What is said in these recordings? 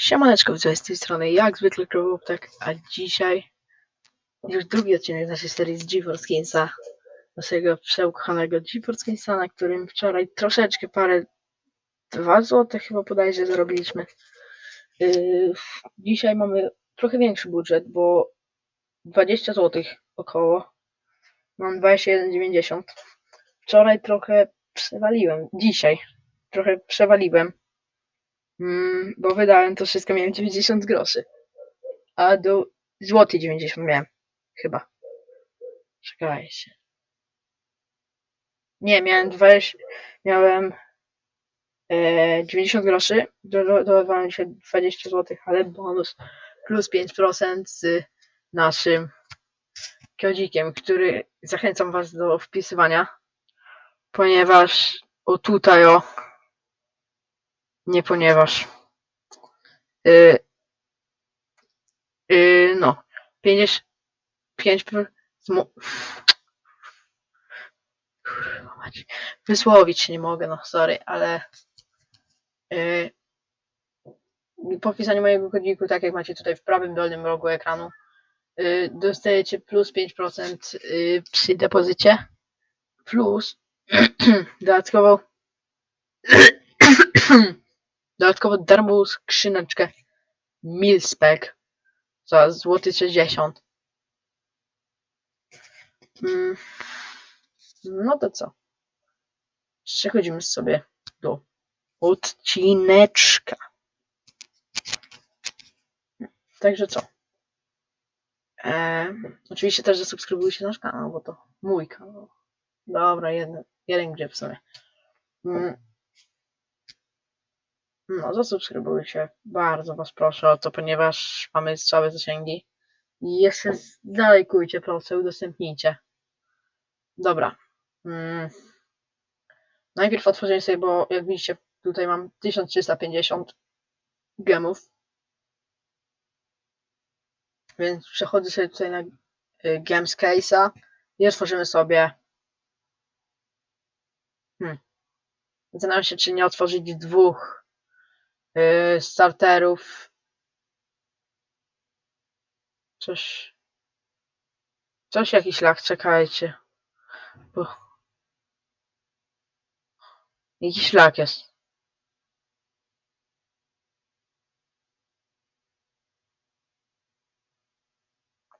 Siemaneczko, z tej strony jak zwykle Krowoptek, a dzisiaj już drugi odcinek naszej serii z GeForce Kinsa, naszego przeukochanego GeForce Kinsa, na którym wczoraj troszeczkę parę, 2 zł chyba bodajże zarobiliśmy. Yy, dzisiaj mamy trochę większy budżet, bo 20 zł około, mam 21,90. Wczoraj trochę przewaliłem, dzisiaj trochę przewaliłem. Mm, bo wydałem to wszystko, miałem 90 groszy. A do złoty 90 miałem. Chyba. Czekajcie. Nie, miałem 20, miałem e, 90 groszy, do- do- dodawałem się 20 zł, ale bonus plus 5% z naszym kodzikiem, który zachęcam was do wpisywania, ponieważ o tutaj o nie ponieważ yy, yy, no 55 zmo- Kurwa mać. wysłowić się nie mogę, no sorry, ale yy, po wpisaniu mojego kodziku, tak jak macie tutaj w prawym dolnym rogu ekranu, yy, dostajecie plus 5% yy, przy depozycie plus dodatkowo dodatkowo darmową skrzyneczkę Milspec za złoty 60. Mm, no to co? Przechodzimy sobie do odcineczka. Także co? Eee, oczywiście też zasubskrybujcie nasz kanał, bo to mój kanał. Dobra, jeden, jeden gdzie w sumie. Mm. No, zasubskrybujcie. Bardzo was proszę o to, ponieważ mamy słabe zasięgi. Jeszcze zalajkujcie, proszę, udostępnijcie. Dobra. Mm. Najpierw otworzymy sobie, bo jak widzicie, tutaj mam 1350 gemów. Więc przechodzę sobie tutaj na y, Games Case'a i otworzymy sobie. Hmm. Zastanawiam się, czy nie otworzyć dwóch starterów. Coś. Coś jakiś lak, czekajcie. Bo... Jakiś lak jest.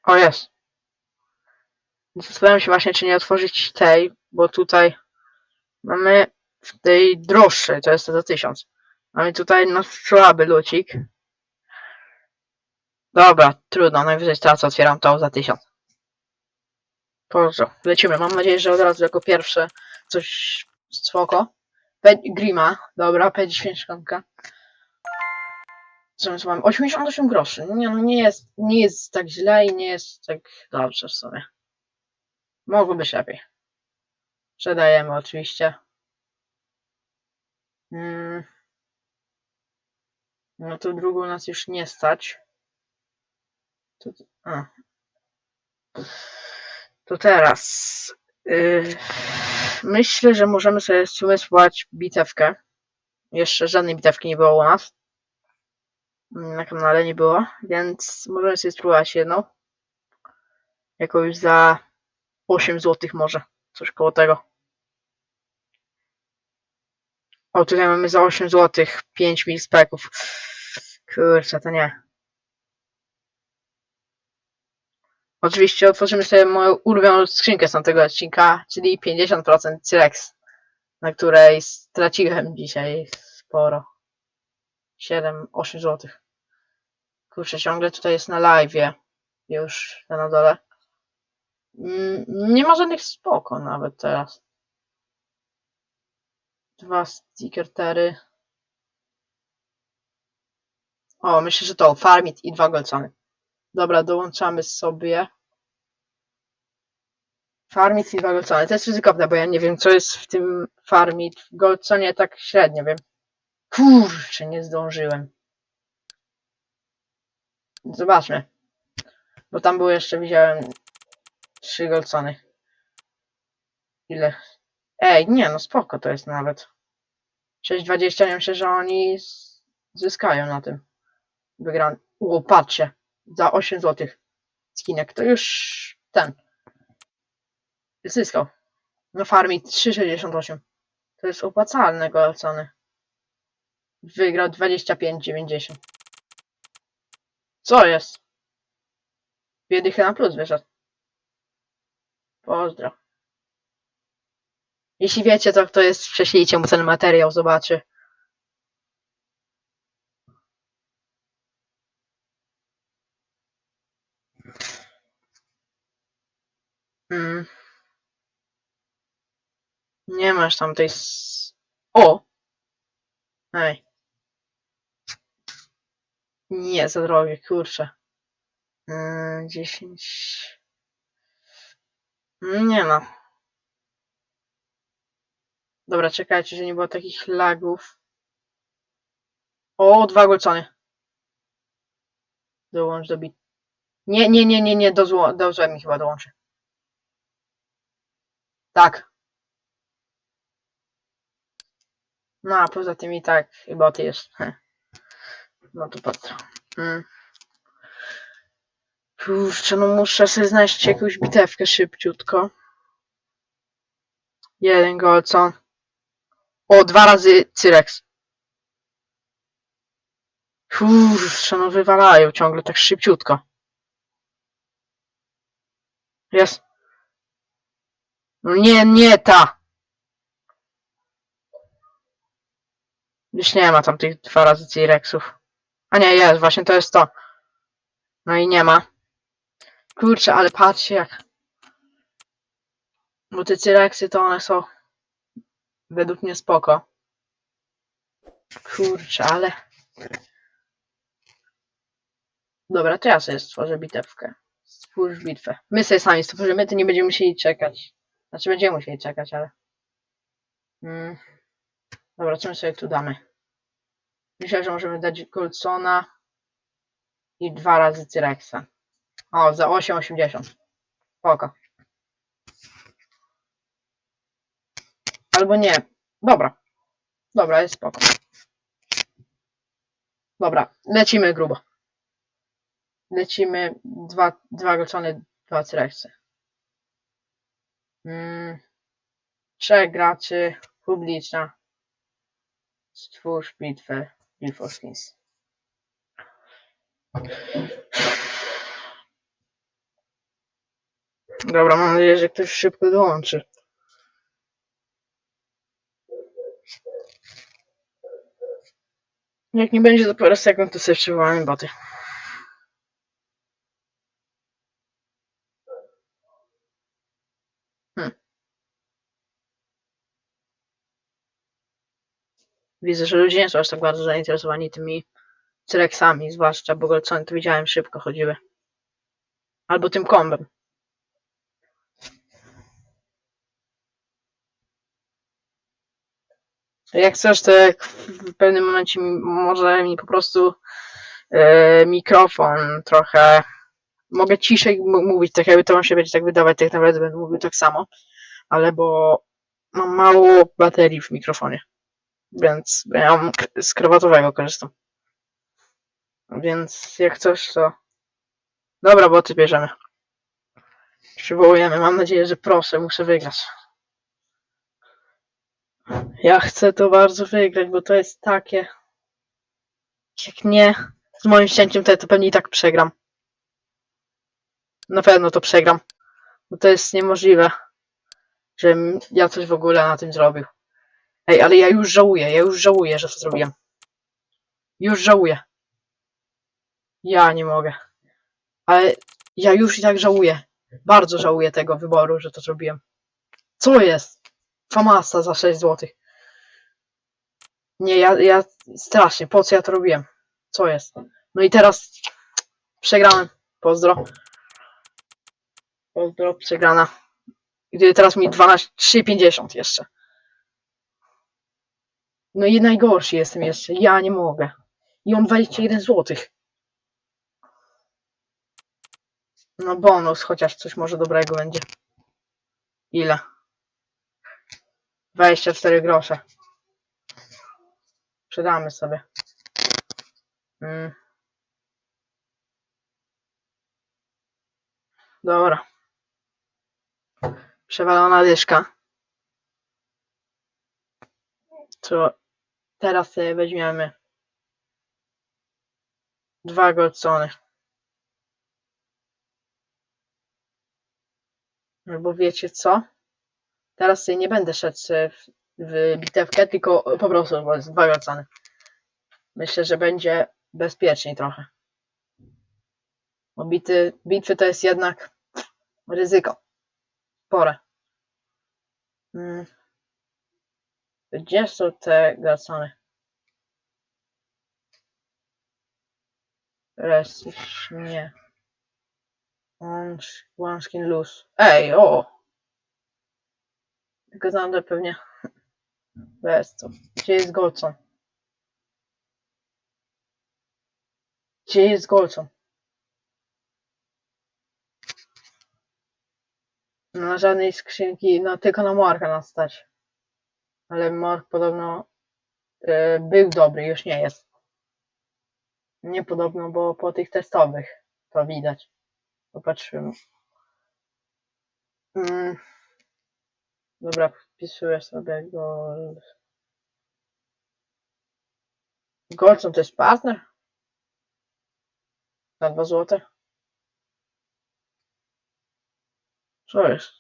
O jest. Zastanawiam się właśnie, czy nie otworzyć tej, bo tutaj mamy w tej droższej, to jest za 1000. Mamy tutaj no słaby lucik. Dobra, trudno, najwyżej stracę, otwieram to za 1000. Proszę, lecimy. Mam nadzieję, że od razu jako pierwsze coś spoko. Pe Grima, dobra, P10. Co my mamy? 88 groszy. Nie, no nie jest, nie jest tak źle i nie jest tak dobrze w sumie. Mogło być lepiej. Sprzedajemy oczywiście. Mm. No to drugą nas już nie stać. To, a. to teraz. Yy, myślę, że możemy sobie spróbować bitewkę. Jeszcze żadnej bitewki nie było u nas. Na kanale nie było, więc możemy sobie spróbować jedną. Jakąś za 8 zł może. Coś koło tego. O, tutaj mamy za 8 zł 5 mil speków. Kurczę, to nie. Oczywiście otworzymy sobie moją ulubioną skrzynkę z tamtego odcinka, czyli 50% Cyrex, na której straciłem dzisiaj sporo. 7-8 zł. Kurczę, ciągle tutaj jest na live. Już na dole. Mm, Nie ma żadnych spoko nawet teraz. Dwa stickertery. O, myślę, że to Farmit i dwa golcony. Dobra, dołączamy sobie. Farmit i dwa golcony. To jest ryzykowne, bo ja nie wiem, co jest w tym Farmit. W golconie tak średnio wiem. Kurczę, nie zdążyłem. Zobaczmy. Bo tam było jeszcze, widziałem, trzy golcony. Ile? Ej, nie, no spoko to jest nawet. 6,20, ja myślę, że oni zyskają na tym. wygrany. O, patrzcie. Za 8 zł. Skinek to już ten. Zyskał. Na farmie 3,68. To jest opłacalne go ceny. Wygrał 25,90. Co jest? Wiedychy na plus wyszedł. Pozdro. Jeśli wiecie, to kto jest, prześlijcie mu ten materiał, zobaczy. Mm. Nie masz tam tej... O! Ej. Nie, za drogie, kurczę. Yy, 10... Nie no. Dobra, czekajcie, że nie było takich lagów. O, dwa golcony. Dołącz do bit. Nie, nie, nie, nie, nie, do, zło, do zła mi chyba dołączy. Tak. No, a poza tym i tak chyba ty jest. No to patrzę. Mm. No muszę sobie znaleźć jakąś bitewkę szybciutko. Jeden golcon. O, dwa razy Cyrex. Kurczę, no wywalają ciągle tak szybciutko. Jest. No nie, nie ta. Już nie ma tam tych dwa razy T-Rexów. A nie, jest, właśnie to jest to. No i nie ma. Kurczę, ale patrzcie jak. Bo te T-Rexy to one są według mnie spoko. Kurczę, ale. Dobra, to ja sobie stworzę bitewkę. Stwórz bitwę. My sobie sami stworzymy, to nie będziemy musieli czekać. Znaczy będziemy musieli czekać, ale. Mm. Dobra, co my sobie tu damy? Myślę, że możemy dać Goldsona i dwa razy Cyrexa. O, za 8,80. Spoko. Albo nie. Dobra. Dobra, jest spoko. Dobra, lecimy grubo. Lecimy dwa, dwa Goldsony, dwa Cyrexy. Mm. Trzech graczy, publiczna. Stwórz bitwę Before Skins. Dobra, mam nadzieję, że ktoś szybko dołączy. Jak nie będzie za parę sekund, to sobie przywołamy boty. Hmm. Widzę, że ludzie nie są aż tak bardzo zainteresowani tymi Cyrexami, zwłaszcza, bo Golcony to widziałem szybko chodziły. Albo tym kombem. Jak chcesz, to jak w pewnym momencie może mi po prostu e, mikrofon trochę. Mogę ciszej mówić, tak jakby to wam się będzie tak wydawać, tak naprawdę będę mówił tak samo, ale bo mam mało baterii w mikrofonie, więc ja z krawatowego korzystam. Więc jak coś, to. Dobra, boty bierzemy. Przywołujemy. Mam nadzieję, że proszę, muszę wygrać. Ja chcę to bardzo wygrać, bo to jest takie. Jak nie, z moim szczęściem to, ja to pewnie i tak przegram. Na pewno to przegram. Bo to jest niemożliwe, żebym ja coś w ogóle na tym zrobił. Ej, ale ja już żałuję, ja już żałuję, że to zrobiłem. Już żałuję. Ja nie mogę. Ale ja już i tak żałuję. Bardzo żałuję tego wyboru, że to zrobiłem. Co jest? Famasa za 6 zł. Nie, ja, ja strasznie, po co ja to robiłem? Co jest? No i teraz przegrałem. Pozdro. Pozdro, przegrana. Gdy teraz mi 12, 3,50 jeszcze. No i najgorszy jestem jeszcze. Ja nie mogę. I on 21 zł. No bonus, chociaż coś może dobrego będzie. Ile? Dwadzieścia cztery grosze. Sprzedamy sobie. Mm. Dobra. Przewalona dyszka. Co? Teraz sobie weźmiemy dwa golcony. Albo no wiecie co? Teraz sobie nie będę szedł w, w bitewkę, tylko po prostu bo jest dwa. Myślę, że będzie bezpieczniej trochę. Bo bity, bitwy to jest jednak ryzyko. Spore. Mm. Gdzie są te golcony? Rest, nie. Łącz- Łączkin luz. Ej, o! Tylko że pewnie bez co. Gdzie jest Golcon? Gdzie jest Golcon? Na żadnej skrzynki, no tylko na Marka nas stać. Ale Mark podobno e, był dobry, już nie jest. Nie podobno, bo po tych testowych to widać. Popatrzymy. Mm. Dobra, wpisuję sobie go. Golcon to jest partner? Na dwa złote? Co jest?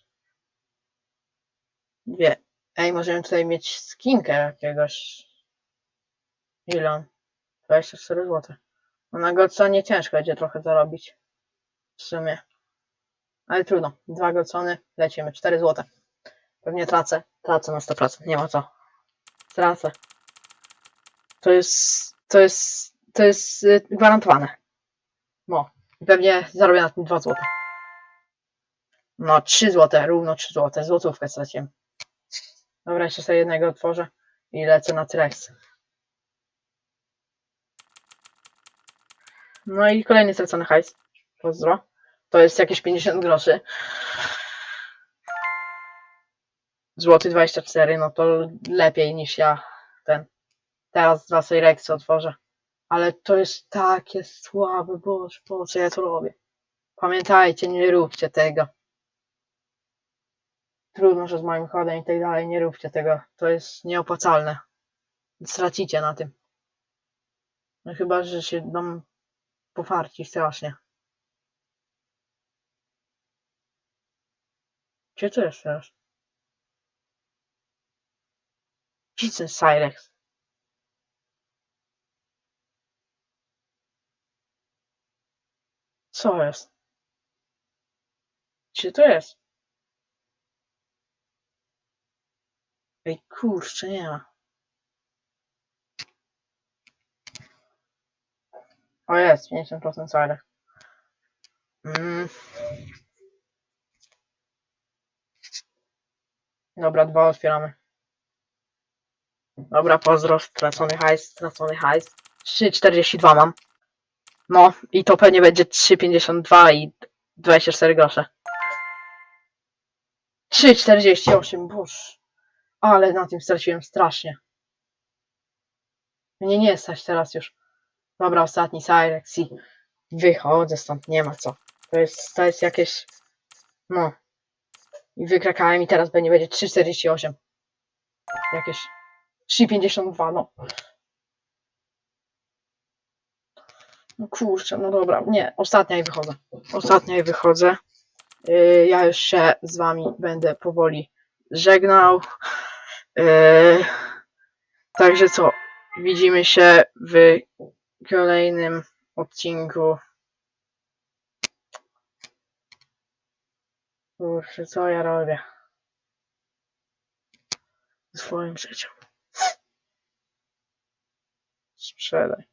Dwie. Ej, możemy tutaj mieć skinkę jakiegoś. Ile on? 24 zł. No na Golconie ciężko będzie trochę zarobić. W sumie. Ale trudno. Dwa Golcony, lecimy. 4 zł. Pewnie tracę. Tracę na 100%. Nie ma co. Tracę. To jest... To jest... To jest y, gwarantowane. No. Pewnie zarobię na tym 2 zł. No, 3 zł. Równo 3 zł. Złotówkę straciłem. Dobra, jeszcze sobie jednego otworzę. I lecę na Trex. No i kolejny stracony hajs. Pozdro. To jest jakieś 50 groszy. Złoty 24, no to lepiej niż ja ten. Teraz dwa Rexy otworzę. Ale to jest takie słabe, boże, po co ja to robię? Pamiętajcie, nie róbcie tego. Trudno, że z moim kodem i tak dalej, nie róbcie tego. To jest nieopłacalne. Stracicie na tym. No chyba, że się dam pofarci strasznie. Gdzie to jest teraz? Ten Cyrex? Co jest? Gdzie to jest? Ej, kurczę, nie ma. O jest, 50% Cyrex. Mm. Dobra, dwa otwieramy. Dobra, pozdro, stracony hajs, stracony hajs. 3,42 mam. No, i to pewnie będzie 3,52 i 24 grosze. 3,48, boż. Ale na tym straciłem strasznie. Mnie nie stać teraz już. Dobra, ostatni Cyrex i wychodzę stąd, nie ma co. To jest, to jest jakieś... No. I wykrakałem i teraz będzie, będzie 3,48. Jakieś 3,52, no. No kurczę, no dobra, nie, ostatnia i wychodzę. Ostatnia i wychodzę. Yy, ja już się z wami będę powoli żegnał. Yy, także co, widzimy się w kolejnym odcinku. Kurczę, co ja robię? W swoim życiu. Sprzedaj.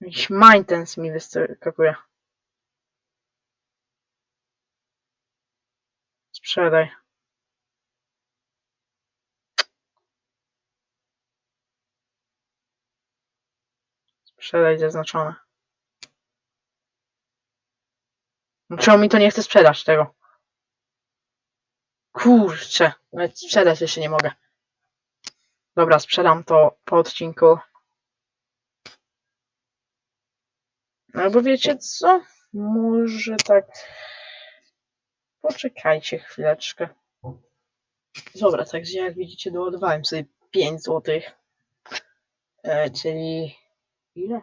Jakiś maintenance mi wyskakuje. Sprzedaj. Sprzedaj zaznaczone. Czemu mi to nie chce sprzedać tego? Kurczę, nawet sprzedać jeszcze nie mogę. Dobra, sprzedam to po odcinku. Albo wiecie co? Może tak. Poczekajcie chwileczkę. Dobra, także jak widzicie, doładowałem sobie 5 zł. E, czyli ile?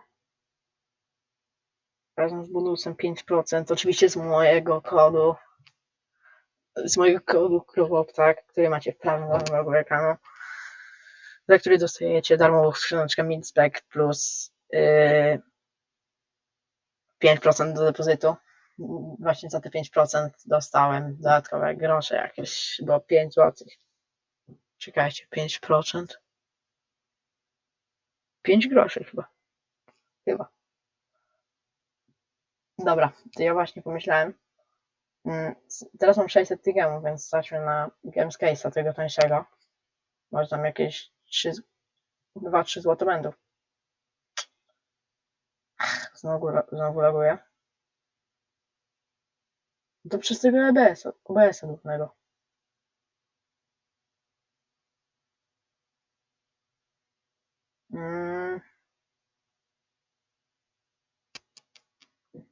Razem z bonusem 5%. Oczywiście z mojego kodu. Z mojego kodu Krowoptak, który macie w prawym rogu ekranu. Za który dostajecie darmową skrzyneczkę Minspec plus yy, 5% do depozytu. Właśnie za te 5% dostałem dodatkowe grosze jakieś, bo 5 zł. Czekajcie, 5%. 5 groszy chyba. Chyba. Dobra, to ja właśnie pomyślałem. Mm, Teraz mam 600 tygemów, więc staćmy na Gamescase'a tego tańszego. Może tam jakieś 3, 2-3 zł będą. Znowu, znowu laguję. To przez tego EBS-a, OBS-a głównego. Mm.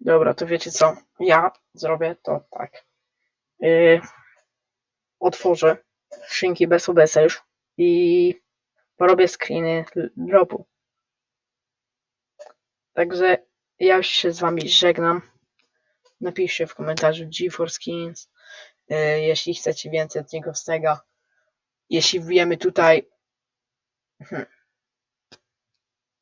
Dobra, to wiecie co? Ja zrobię to tak. Yy, otworzę szynki bez OBS-a już i porobię screeny dropu. Także ja już się z wami żegnam. Napiszcie w komentarzu GeForce Skins, yy, jeśli chcecie więcej odcinków z tego. Jeśli wbijemy tutaj hmm,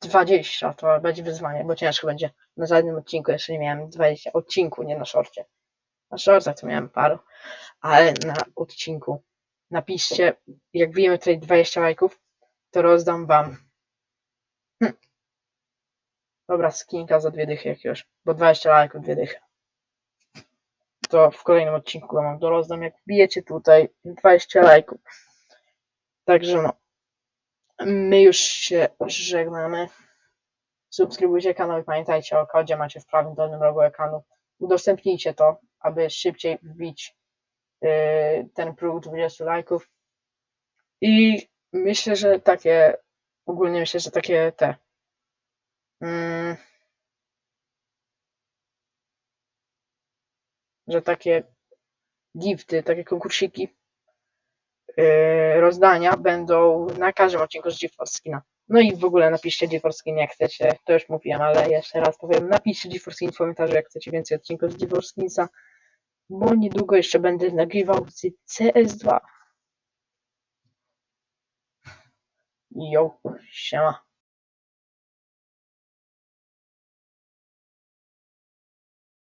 20, to będzie wyzwanie, bo ciężko będzie. Na żadnym odcinku jeszcze nie miałem 20 odcinku, nie na szorcie. Na szorcach to miałem paru, ale na odcinku. Napiszcie, jak wbijemy tutaj 20 lajków, to rozdam wam. Hm. Dobra, skinka za dwie dychy jakiegoś, bo 20 lajków, dwie dychy. To w kolejnym odcinku wam to rozdam, jak wbijecie tutaj 20 lajków. Także no, my już się żegnamy. Subskrybujcie kanał i pamiętajcie o kodzie, macie w prawym dolnym rogu ekranu. Udostępnijcie to, aby szybciej wbić yy, ten próg 20 lajków. I myślę, że takie, ogólnie myślę, że takie te. Mm, że takie gifty, takie konkursiki, rozdania będą na każdym odcinku z GeForce. No i w ogóle napiszcie GeForce Skin jak chcecie, to już mówiłem, ale jeszcze raz powiem, napiszcie GeForce w komentarzu jak chcecie więcej odcinków z GeForce bo niedługo jeszcze będę nagrywał z CS2. Jo, siema.